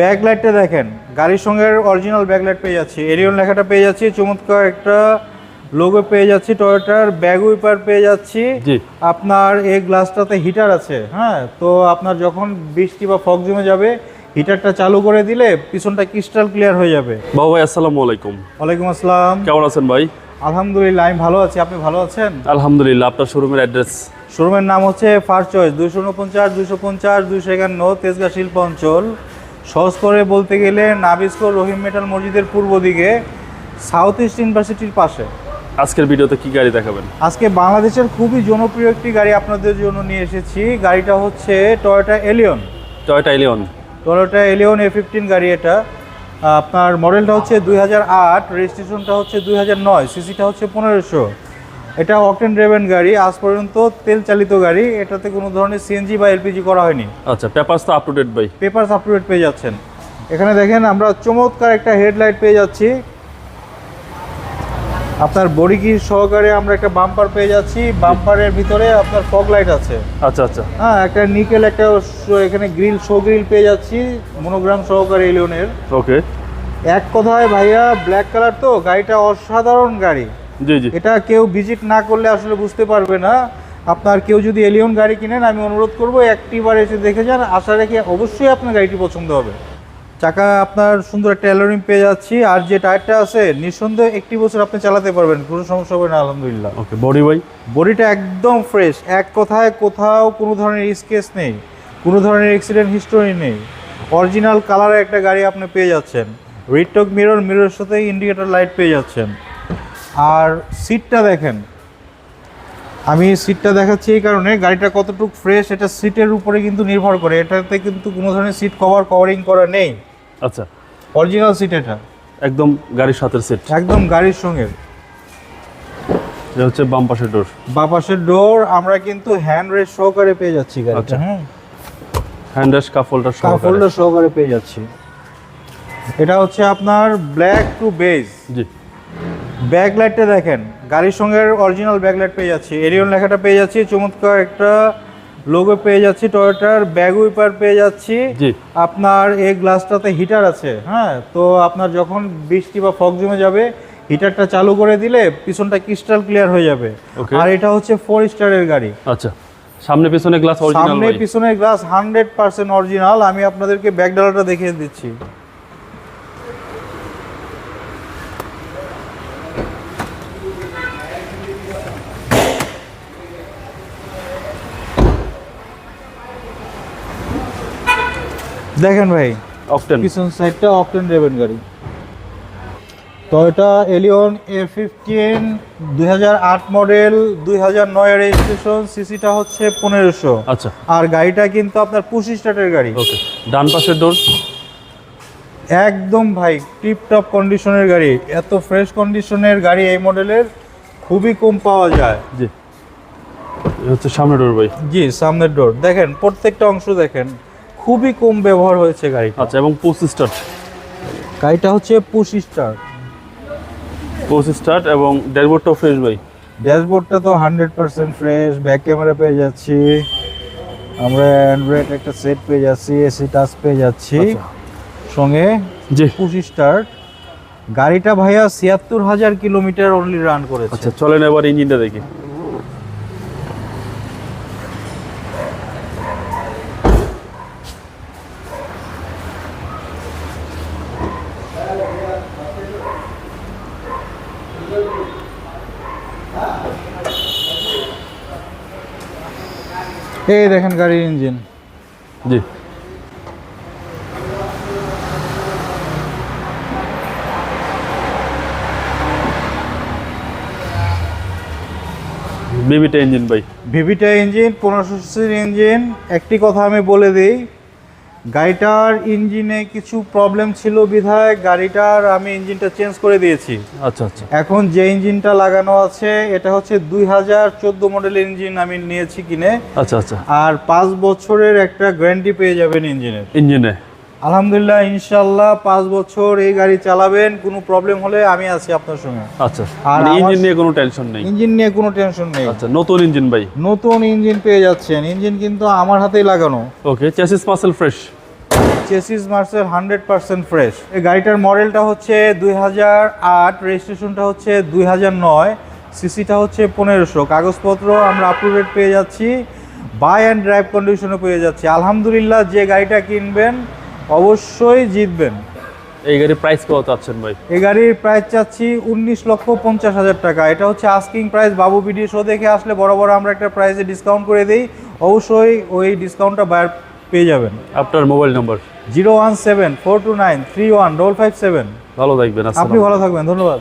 ব্যাকলাইটটা দেখেন গাড়ির সঙ্গে অরিজিনাল ব্যাকলাইট পেয়ে যাচ্ছি এরিয়ন লেখাটা পেয়ে যাচ্ছি চমৎকার একটা লোগো পেয়ে যাচ্ছি টয়োটার ব্যাগ উইপার পেয়ে যাচ্ছি। জি। আপনার এই গ্লাসটাতে হিটার আছে হ্যাঁ? তো আপনার যখন বৃষ্টি বা ফগ জমে যাবে হিটারটা চালু করে দিলে পিছনটা ক্রিস্টাল ক্লিয়ার হয়ে যাবে। বাবু ভাই আসসালামু আলাইকুম। ওয়ালাইকুম আসসালাম। কেমন আছেন ভাই? আলহামদুলিল্লাহ আমি ভালো আছি। আপনি ভালো আছেন? আলহামদুলিল্লাহ আপনার শোরুমের অ্যাড্রেস শোরুমের নাম হচ্ছে ফার্স্ট চয়েস দুইশো উনপঞ্চাশ দুইশো পঞ্চাশ দুইশো একান্ন তেজগাঁ শিল্প অঞ্চল সহজ করে বলতে গেলে নাবিস্কর রহিম মেটাল মসজিদের পূর্ব দিকে সাউথ ইস্ট ইউনিভার্সিটির পাশে। আজকের ভিডিওতে কি গাড়ি দেখাবেন? আজকে বাংলাদেশের খুবই জনপ্রিয় একটি গাড়ি আপনাদের জন্য নিয়ে এসেছি। গাড়িটা হচ্ছে Toyota Allion Toyota Allion Toyota Allion A fifteen গাড়ি এটা। আপনার মডেলটা হচ্ছে দুই হাজার আট রেজিস্ট্রেশনটা হচ্ছে দুই হাজার নয় সিসিটা হচ্ছে পনেরোশো। এটা অকটেন ড্রেভেন গাড়ি আজ পর্যন্ত তেল চালিত গাড়ি। এটাতে কোনো ধরনের সিএনজি বা এলপিজি করা হয়নি। আচ্ছা পেপারস তো আপ টু ডেট ভাই। পেপার আপ টু ডেট পেয়ে যাচ্ছেন। এখানে দেখেন আমরা চমৎকার একটা হেডলাইট পেয়ে যাচ্ছি। আপনার বডি কি সহকারে আমরা একটা বাম্পার পেয়ে যাচ্ছি। বাম্পারের ভিতরে আপনার ফগ লাইট আছে। আচ্ছা আচ্ছা। হ্যাঁ একটা নিকেল একটা এখানে গ্রিল শো গ্রিল পেয়ে যাচ্ছি। মনোগ্রাম সহকারে এলিয়নের ওকে এক কথায় ভাইয়া ব্ল্যাক কালার তো গাড়িটা অসাধারণ গাড়ি। এটা কেউ ভিজিট না করলে আসলে বুঝতে পারবে না। আপনার কেউ যদি এলিয়ন গাড়ি কিনেন আমি অনুরোধ করব একটিবার এসে দেখে যান। আশা রেখে অবশ্যই আপনার গাড়িটি পছন্দ হবে। চাকা আপনার সুন্দর একটা অ্যালোরিং পেয়ে যাচ্ছি। আর যে টায়ারটা আছে নিঃসন্দেহে একটি বছর আপনি চালাতে পারবেন। কোনো সমস্যা হবে না আলহামদুলিল্লাহ। ওকে বডি ভাই বডিটা একদম ফ্রেশ এক কথায় কোথাও কোনো ধরনের স্কেচ নেই। কোনো ধরনের অ্যাক্সিডেন্ট হিস্টোরি নেই। অরিজিনাল কালারের একটা গাড়ি আপনি পেয়ে যাচ্ছেন। রিটক মিরর মিররের সাথে ইন্ডিকেটর লাইট পেয়ে যাচ্ছেন। আর সিটটা দেখেন। আমি সিটটা দেখাচ্ছি এই কারণে গাড়িটা কতটুকু ফ্রেশ এটা সিটের উপরে কিন্তু নির্ভর করে। এটাতে কিন্তু কোনো ধরনের সিট কভার কভারিং করা নেই। আচ্ছা। অরিজিনাল সিট এটা। একদম গাড়ির সাথে সেট একদম গাড়ির সঙ্গে। এটা হচ্ছে বাম পাশের ডোর বাপাসের ডোর আমরা কিন্তু হ্যান্ড রেস্ট সহকারে পেয়ে যাচ্ছি গাড়িটা। হ্যাঁ হ্যান্ড রেস্ট কাপ হোল্ডার সহ সহকারে। পেয়ে যাচ্ছি। এটা হচ্ছে আপনার black to beige ji. Back লাইটটা দেখেন গাড়ির সঙ্গে অরিজিনাল ব্যাক লাইট পেয়ে যাচ্ছি। এরিয়ন লেখাটা পেয়ে যাচ্ছি চমৎকার একটা লোগো পেয়ে যাচ্ছি টয়োটার ব্যাগ উইপার পেয়ে যাচ্ছি। আপনার এই গ্লাসটাতে হিটার আছে হ্যাঁ? তো আপনার যখন বৃষ্টি বা ফগ জমে যাবে হিটারটা চালু করে দিলে পিছনটা ক্রিস্টাল ক্লিয়ার হয়ে যাবে। আর এটা হচ্ছে ফোর স্টারের গাড়ি। আচ্ছা। সামনে পিছনে গ্লাস অরিজিনাল সামনে ভাই। পিছনের গ্লাস হান্ড্রেড পার্সেন্ট অরিজিনাল আমি আপনাদেরকে ব্যাক ডালাটা দেখিয়ে দিচ্ছি। দেখেন ভাই অকটেন পিছন সাইডটা অকটেন ড্রেভেন গাড়ি। টয়োটা এলিয়ন এ ফিফটিন দুই মডেল দুই হাজার নয় রেজিস্ট্রেশন সিসিটা হচ্ছে পনেরোশো। আচ্ছা। আর গাড়িটা কিন্তু আপনার পুশি স্টার্টের গাড়ি। ওকে ডান পাশের ডোর একদম ভাই টিপ টপ কন্ডিশনের গাড়ি। এত ফ্রেশ কন্ডিশনের গাড়ি এই মডেলের খুবই কম পাওয়া যায়। জি। হচ্ছে সামনে ডোর ভাই। জি সামনের ডোর দেখেন প্রত্যেকটা অংশ দেখেন। খুবই কম ব্যবহার হয়েছে গাড়ি আচ্ছা এবং পোস স্টার্ট গাড়িটা হচ্ছে পুশ স্টার্ট পোস স্টার্ট এবং ড্যাশবোর্ডটাও ফ্রেশ ভাই। ড্যাশবোর্ডটা তো hundred percent fresh back camera পেয়ে যাচ্ছি। আমরা অ্যান্ড্রয়েড একটা সেট পেয়ে যাচ্ছি এসি টাচ পেয়ে যাচ্ছি। আচ্ছা। সঙ্গে যে পুশ স্টার্ট গাড়িটা ভাইয়া ছিয়াত্তর হাজার কিলোমিটার অনলি রান করেছে। আচ্ছা চলেন এবার ইঞ্জিনটা দেখি। এই দেখেন গাড়ির ইঞ্জিন। জি। ভিভিটা ইঞ্জিন ভাই। ভিভিটা ইঞ্জিন পনেরোশো সিসির ইঞ্জিন। একটি কথা আমি বলে দিই গাড়িটার ইঞ্জিনে কিছু প্রবলেম ছিল বিধায় গাড়িটার আমি ইঞ্জিনটা চেঞ্জ করে দিয়েছি। আচ্ছা আচ্ছা। এখন যে ইঞ্জিনটা লাগানো আছে এটা হচ্ছে দুই হাজার চোদ্দ মডেলের ইঞ্জিন আমি নিয়েছি কিনে। আচ্ছা আচ্ছা। আর পাঁচ বছরের একটা গ্যারান্টি পেয়ে যাবেন ইঞ্জিনের। ইঞ্জিনে? আলহামদুলিল্লাহ ইনশাল্লাহ পাঁচ বছর এই গাড়ি চালাবেন কোনো প্রবলেম হলে আমি আছি আপনার সঙ্গে। আচ্ছা আর মানে ইঞ্জিন নিয়ে কোনো টেনশন নেই? ইঞ্জিন নিয়ে কোনো টেনশন নেই। আচ্ছা নতুন ইঞ্জিন ভাই? নতুন ইঞ্জিন পেয়ে যাচ্ছেন। ইঞ্জিন কিন্তু আমার হাতেই লাগানো। ওকে চেসিস মাসেল ফ্রেশ চেসিস মার্সেল হান্ড্রেড পার্সেন্ট ফ্রেশ এই গাড়িটার মডেলটা হচ্ছে দুই হাজার আট রেজিস্ট্রেশনটা হচ্ছে দুই হাজার নয় সিসিটা হচ্ছে পনেরোশো। কাগজপত্র আমরা আপ টু ডেট পেয়ে যাচ্ছি বাই অ্যান্ড ড্রাইভ কন্ডিশনে পেয়ে যাচ্ছি। আলহামদুলিল্লাহ যে গাড়িটা কিনবেন অবশ্যই জিতবেন। এই গাড়ির প্রাইস কত চাচ্ছেন ভাই? এই গাড়ির প্রাইস চাচ্ছি উনিশ লক্ষ পঞ্চাশ হাজার টাকা। এটা হচ্ছে আস্কিং প্রাইস বাবু ভিডিও শো দেখে আসলে বড় বড় আমরা একটা প্রাইসে ডিসকাউন্ট করে দিই। অবশ্যই ওই ডিসকাউন্টটা বায়ার পেয়ে যাবেন। আপনার mobile number zero one seven four two nine three one double five seven. ভালো থাকবেন আপনি ভালো থাকবেন ধন্যবাদ।